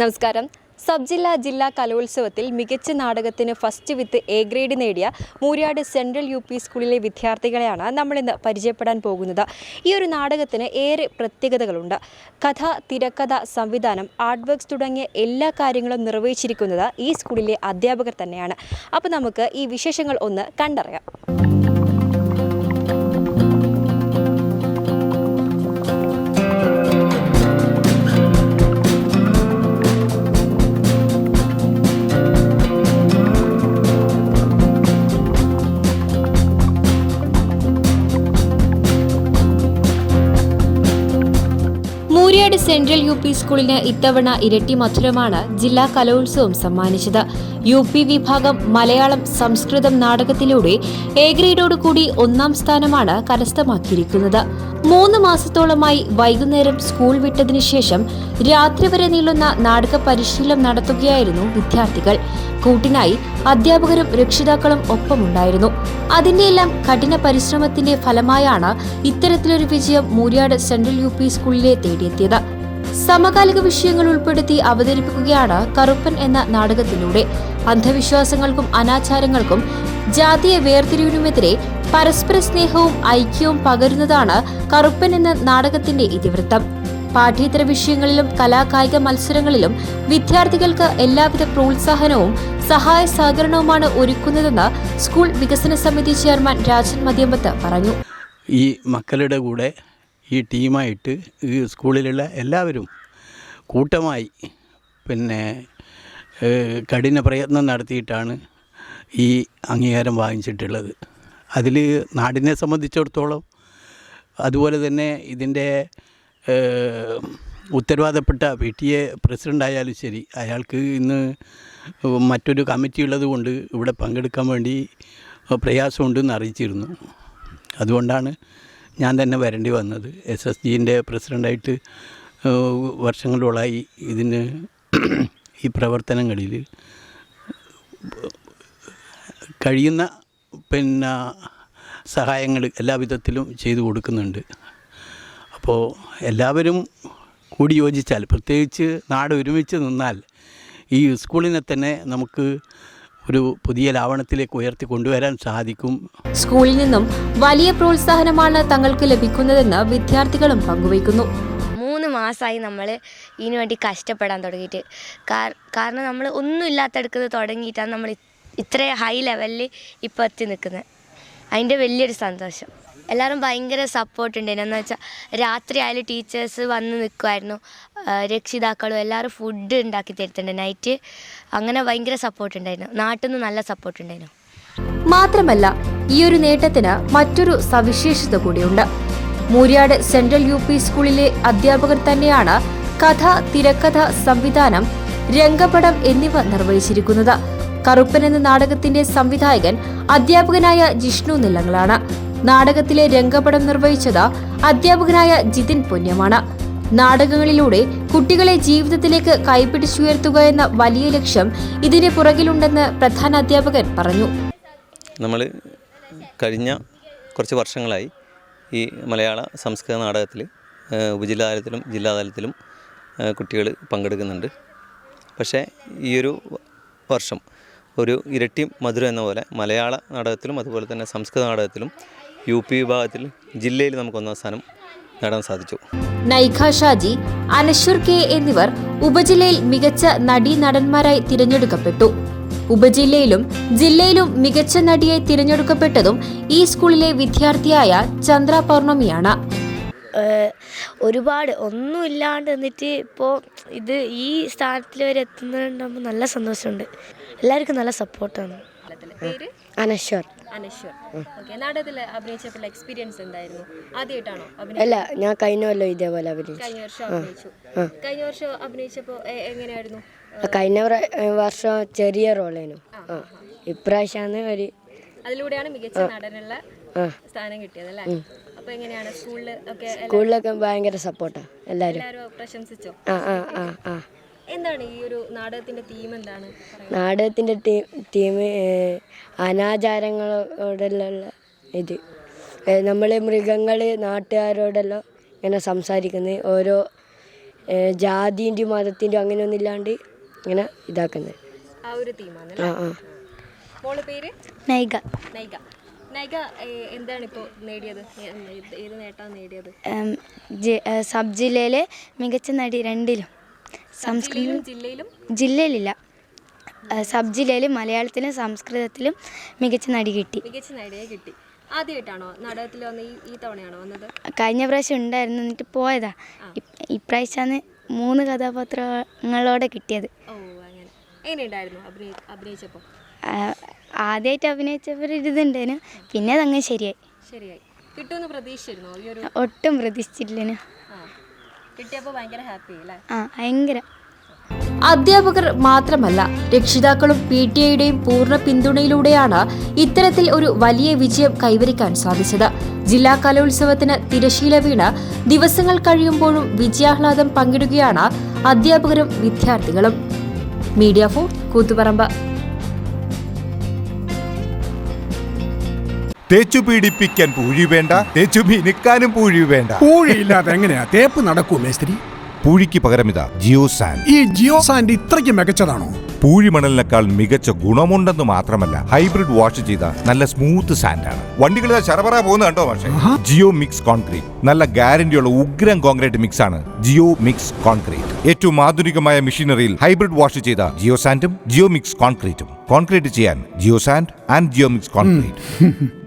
നമസ്കാരം. സബ് ജില്ലാ ജില്ലാ കലോത്സവത്തിൽ മികച്ച നാടകത്തിന് ഫസ്റ്റ് വിത്ത് എ ഗ്രേഡ് നേടിയ മൂര്യാട് സെൻട്രൽ യു പി സ്കൂളിലെ വിദ്യാർത്ഥികളെയാണ് നമ്മളിന്ന് പരിചയപ്പെടാൻ പോകുന്നത്. ഈ ഒരു നാടകത്തിന് ഏറെ പ്രത്യേകതകളുണ്ട്. കഥ തിരക്കഥ സംവിധാനം ആർട്ട് വർക്ക്സ് തുടങ്ങിയ എല്ലാ കാര്യങ്ങളും നിർവഹിച്ചിരിക്കുന്നത് ഈ സ്കൂളിലെ അധ്യാപകർ തന്നെയാണ്. അപ്പോൾ നമുക്ക് ഈ വിശേഷങ്ങൾ ഒന്ന് കണ്ടറിയാം. മൂര്യാട് സെൻട്രൽ യു പി സ്കൂളിന് ഇത്തവണ ഇരട്ടി മധുരമാണ് ജില്ലാ കലോത്സവം സമ്മാനിച്ചത്. യു പി വിഭാഗം മലയാളം സംസ്കൃതം നാടകത്തിലൂടെ എ ഗ്രേഡോടുകൂടി ഒന്നാം സ്ഥാനമാണ് കരസ്ഥമാക്കിയിരിക്കുന്നത്. മൂന്ന് മാസത്തോളമായി വൈകുന്നേരം സ്കൂൾ വിട്ടതിനു ശേഷം രാത്രി വരെ നീളുന്ന നാടക പരിശീലനം നടത്തുകയായിരുന്നു വിദ്യാർത്ഥികൾ. കൂട്ടിനായി അധ്യാപകരും രക്ഷിതാക്കളും ഒപ്പമുണ്ടായിരുന്നു. അതിന്റെയെല്ലാം കഠിന പരിശ്രമത്തിന്റെ ഫലമായാണ് ഇത്തരത്തിലൊരു വിജയം മൂര്യാട് സെൻട്രൽ യു പി സ്കൂളിലെ തേടിയെത്തിയത്. സമകാലിക വിഷയങ്ങൾ ഉൾപ്പെടുത്തി അവതരിപ്പിക്കുകയാണ് കറുപ്പൻ എന്ന നാടകത്തിലൂടെ. അന്ധവിശ്വാസങ്ങൾക്കും അനാചാരങ്ങൾക്കും ജാതീയ വേർതിരിവിനുമെതിരെ പരസ്പര സ്നേഹവും ഐക്യവും പകരുന്നതാണ് കറുപ്പൻ എന്ന നാടകത്തിന്റെ ഇതിവൃത്തം. പാഠ്യേതര വിഷയങ്ങളിലും കലാകായിക മത്സരങ്ങളിലും വിദ്യാർത്ഥികൾക്ക് എല്ലാവിധ പ്രോത്സാഹനവും സഹായ സഹകരണവുമാണ് ഒരുക്കുന്നതെന്ന് സ്കൂൾ വികസന സമിതി ചെയർമാൻ രാജൻ മതിയമ്പത്ത് പറഞ്ഞു. ഈ മക്കളുടെ കൂടെ ഈ ടീമായിട്ട് ഈ സ്കൂളിലുള്ള എല്ലാവരും കൂട്ടമായി പിന്നെ കഠിന പ്രയത്നം നടത്തിയിട്ടാണ് ഈ അംഗീകാരം വാങ്ങിച്ചിട്ടുള്ളത്. അതിൽ നാടിനെ സംബന്ധിച്ചിടത്തോളം അതുപോലെ തന്നെ ഇതിന്റെ ഉത്തരവാദപ്പെട്ട പി ടി എ പ്രസിഡന്റ് ആയാലും ശരി അയാൾക്ക് ഇന്ന് മറ്റൊരു കമ്മിറ്റി ഉള്ളതുകൊണ്ട് ഇവിടെ പങ്കെടുക്കാൻ വേണ്ടി പ്രയാസമുണ്ടെന്ന് അറിയിച്ചിരുന്നു. അതുകൊണ്ടാണ് ഞാൻ തന്നെ വരേണ്ടി വന്നത്. എസ് എസ് ജിന്റെ പ്രസിഡന്റായിട്ട് വർഷങ്ങളോളായി ഇതിന് ഈ പ്രവർത്തനങ്ങളിൽ കഴിയുന്ന പിന്നെ സഹായങ്ങൾ എല്ലാവിധത്തിലും ചെയ്തു കൊടുക്കുന്നുണ്ട്. അപ്പോൾ എല്ലാവരും കൂടി യോജിച്ചാൽ പ്രത്യേകിച്ച് നാട് ഒരുമിച്ച് നിന്നാൽ ഈ സ്കൂളിനെ തന്നെ നമുക്ക് ഒരു പുതിയ ലാവണത്തിലേക്ക് ഉയർത്തി കൊണ്ടുവരാൻ സാധിക്കും. സ്കൂളിൽ നിന്നും വലിയ പ്രോത്സാഹനമാണ് തങ്ങൾക്ക് ലഭിക്കുന്നതെന്ന് വിദ്യാർത്ഥികളും പങ്കുവയ്ക്കുന്നു. മൂന്ന് മാസമായി നമ്മൾ ഇതിനു വേണ്ടി കഷ്ടപ്പെടാൻ തുടങ്ങിയിട്ട്. കാരണം നമ്മൾ ഒന്നും ഇല്ലാത്തടുക്കുന്നത് തുടങ്ങിയിട്ടാണ് നമ്മൾ ഇത്രയും ഹൈ ലെവലിൽ ഇപ്പോൾ എത്തി നിൽക്കുന്നത് അതിന്റെ വലിയൊരു സന്തോഷം. എല്ലാവരും ഭയങ്കര സപ്പോർട്ട് ഉണ്ടായിരുന്നു എന്ന് വെച്ചാൽ രാത്രി ആയാലും ടീച്ചേഴ്സ് വന്ന് നിൽക്കുമായിരുന്നു രക്ഷിതാക്കളും എല്ലാവരും ഫുഡ് ഉണ്ടാക്കി തരുത്തുണ്ട് നൈറ്റ് അങ്ങനെ ഭയങ്കര സപ്പോർട്ട് ഉണ്ടായിരുന്നു. നാട്ടിൽ നിന്ന് നല്ല സപ്പോർട്ട് ഉണ്ടായിരുന്നു. മാത്രമല്ല ഈ ഒരു നേട്ടത്തിന് മറ്റൊരു സവിശേഷത കൂടിയുണ്ട്. മൂര്യാട് സെൻട്രൽ യു പി സ്കൂളിലെ അധ്യാപകർ തന്നെയാണ് കഥ തിരക്കഥ സംവിധാനം രംഗപടം എന്നിവ നിർവഹിച്ചിരിക്കുന്നത്. കറുപ്പൻ എന്ന നാടകത്തിന്റെ സംവിധായകൻ അധ്യാപകനായ ജിഷ്ണു നിലങ്ങളാണ്. നാടകത്തിലെ രംഗപടം നിർവഹിച്ചത് അധ്യാപകനായ ജിതിൻ പുണ്യമാണ്. നാടകങ്ങളിലൂടെ കുട്ടികളെ ജീവിതത്തിലേക്ക് കൈപിടിച്ചുയർത്തുക എന്ന വലിയ ലക്ഷ്യം ഇതിന് പുറകിലുണ്ടെന്ന് പ്രധാന അധ്യാപകൻ പറഞ്ഞു. നമ്മൾ കഴിഞ്ഞ കുറച്ച് വർഷങ്ങളായി ഈ മലയാള സംസ്കൃത നാടകത്തിൽ ഉപജില്ലാതലത്തിലും ജില്ലാതലത്തിലും കുട്ടികൾ പങ്കെടുക്കുന്നുണ്ട്. പക്ഷേ ഈ ഒരു വർഷം ഒരു ഇരട്ടി മധുരം എന്ന പോലെ മലയാള നാടകത്തിലും അതുപോലെ തന്നെ സംസ്കൃത നാടകത്തിലും യു പി വിഭാഗത്തിൽ ജില്ലയിൽ നമുക്ക് ഒന്നാം സ്ഥാനം നേടാൻ സാധിച്ചു. നൈഖ ഷാജി അനശ്വർ കെ എന്നിവർ ഉപജില്ലയിൽ മികച്ച നടീ നടന്മാരായി തിരഞ്ഞെടുക്കപ്പെട്ടു. ഉപജില്ലയിലും ജില്ലയിലും മികച്ച നടിയായി തിരഞ്ഞെടുക്കപ്പെട്ടതും ഈ സ്കൂളിലെ വിദ്യാർത്ഥിയായ ചന്ദ്ര പൗർണമിയാണ്. ഒരുപാട് ഒന്നുമില്ലാണ്ട് എന്നിട്ട് ഇപ്പോൾ ഇത് ഈ സ്ഥാനത്തിൽ വരെ എത്തുന്നുണ്ടാകുമ്പോൾ നല്ല സന്തോഷമുണ്ട്. എല്ലാവർക്കും നല്ല സപ്പോർട്ടാണ് അനശ്വർ. അനശ്വർ. നാടകത്തിൽ അഭിനയിച്ചപ്പോൾ എക്സ്പീരിയൻസ് എന്തായിരുന്നു? ആദ്യമായിട്ടാണോ അല്ല ഞാൻ കഴിഞ്ഞ കൊല്ലം ഇതേപോലെ അഭിനയിച്ചു. കഴിഞ്ഞ വർഷം അഭിനയിച്ചു. കഴിഞ്ഞ വർഷം അഭിനയിച്ചപ്പോൾ എങ്ങനെയായിരുന്നു? കഴിഞ്ഞ വർഷം ചെറിയ റോളേനു. ഇപ്രാവശ്യമാണ് ഒരു അതിലൂടെയാണ് മികച്ച നടനുള്ള സ്ഥാനം കിട്ടിയത് അല്ലേ? അപ്പൊ എങ്ങനെയാണ് സ്കൂളിൽ ഒക്കെ സ്കൂളിലൊക്കെ ഭയങ്കര സപ്പോർട്ടാ എല്ലാരും. എല്ലാവരും പ്രശംസിച്ചോ? ആ ആ ആ ആ. എന്താണ് ഈ ഒരു നാടകത്തിന്റെ തീം എന്താണ്? നാടകത്തിന്റെ തീം ടീം അനാചാരങ്ങളോടുള്ള ഇത്. നമ്മൾ മൃഗങ്ങൾ നാട്ടുകാരോടെല്ലാം ഇങ്ങനെ സംസാരിക്കുന്നത് ഓരോ ജാതിന്റെയും മതത്തിന്റെയും അങ്ങനെയൊന്നും ഇല്ലാണ്ട് ഇങ്ങനെ ഇതാക്കുന്നത് ആ ഒരു തീമാണ് ആ ആ. മോൾ പേര്? നൈക നൈക നൈക ഏ- എന്താണ് ഇപ്പോൾ നേടിയത്? ഏത് നേട്ടമാണ് നേടിയത്? സബ് ജില്ലയിലെ മികച്ച നടി രണ്ടിലും. സംസ്കൃതം ജില്ലയിലും? ജില്ലയിലില്ല. സബ് ജില്ലയിൽ മലയാളത്തിലും സംസ്കൃതത്തിലും മികച്ച നടി കിട്ടി. മികച്ച നടിയെ കിട്ടി. ആദ്യമായിട്ടാണോ നാടകത്തിൽ വന്ന് ഈ ഈ തവണയാണോ വന്നത്? കഴിഞ്ഞ പ്രാവശ്യം ഉണ്ടായിരുന്നു എന്നിട്ട് പോയതാ. ഇപ്- ഇപ്രാവശ്യമാണ് മൂന്ന് കഥാപാത്രങ്ങളോടെ കിട്ടിയത്. ഓ അങ്ങനെ. എങ്ങനെയുണ്ടായിരുന്നു അഭിനയി അഭിനയിച്ചപ്പോൾ? ആദ്യമായിട്ട് അഭിനയിച്ചപ്പോൾ ഒരു ഇതുണ്ടേനു പിന്നെ അതങ്ങ് ശരിയായി. ശരിയായി. കിട്ടുമെന്ന് പ്രതീക്ഷിച്ചിരുന്നോ? ഈ ഒരു ഒട്ടും പ്രതീക്ഷിച്ചില്ലേനു ആ. ആ ഭയങ്കര. അധ്യാപകർ മാത്രമല്ല രക്ഷിതാക്കളും പി ടി ഐയുടെയും പൂർണ പിന്തുണയിലൂടെയാണ് ഇത്തരത്തിൽ ഒരു വലിയ വിജയം കൈവരിക്കാൻ സാധിച്ചത്. ജില്ലാ കലോത്സവത്തിന് തിരശീല വീണ് ദിവസങ്ങൾ കഴിയുമ്പോഴും വിജയാഹ്ലാദം പങ്കിടുകയാണ് അധ്യാപകരും വിദ്യാർത്ഥികളും. Media for Koothuparamba. തേച്ചു പീഡിപ്പിക്കാൻ പൂഴി വേണ്ട തേച്ചു മിനുക്കാനും പൂഴി വേണ്ട. പൂഴിയില്ലാതെ എങ്ങനെയാ? തേപ്പ് നടക്കൂ മേസ്ത്രി? പൂഴിക്ക് പകരമിതാ ജിയോ സാൻഡ് ഈ ജിയോ സാൻഡ് ഇത്രയ്ക്ക് മികച്ചതാണോ? പൂഴി മണലിനേക്കാൾ മികച്ച ഗുണമുണ്ടെന്ന് മാത്രമല്ല ഹൈബ്രിഡ് വാഷ് ചെയ്ത നല്ല സ്മൂത്ത് ആണ് വണ്ടികൾ ശരപറ പോകുന്ന കണ്ടോ പക്ഷേ ജിയോ മിക്സ് കോൺക്രീറ്റ്. നല്ല ഗ്യാരണ്ടിയുള്ള ഉഗ്രം കോൺക്രീറ്റ് മിക്സ് ആണ് ജിയോ മിക്സ് കോൺക്രീറ്റ്. ഏറ്റവും ആധുനികമായ മെഷീനറിയിൽ ഹൈബ്രിഡ് വാഷ് ചെയ്ത ജിയോ സാൻഡും ജിയോ മിക്സ് കോൺക്രീറ്റും. കോൺക്രീറ്റ് ചെയ്യാൻ geo sand and geo mix concrete.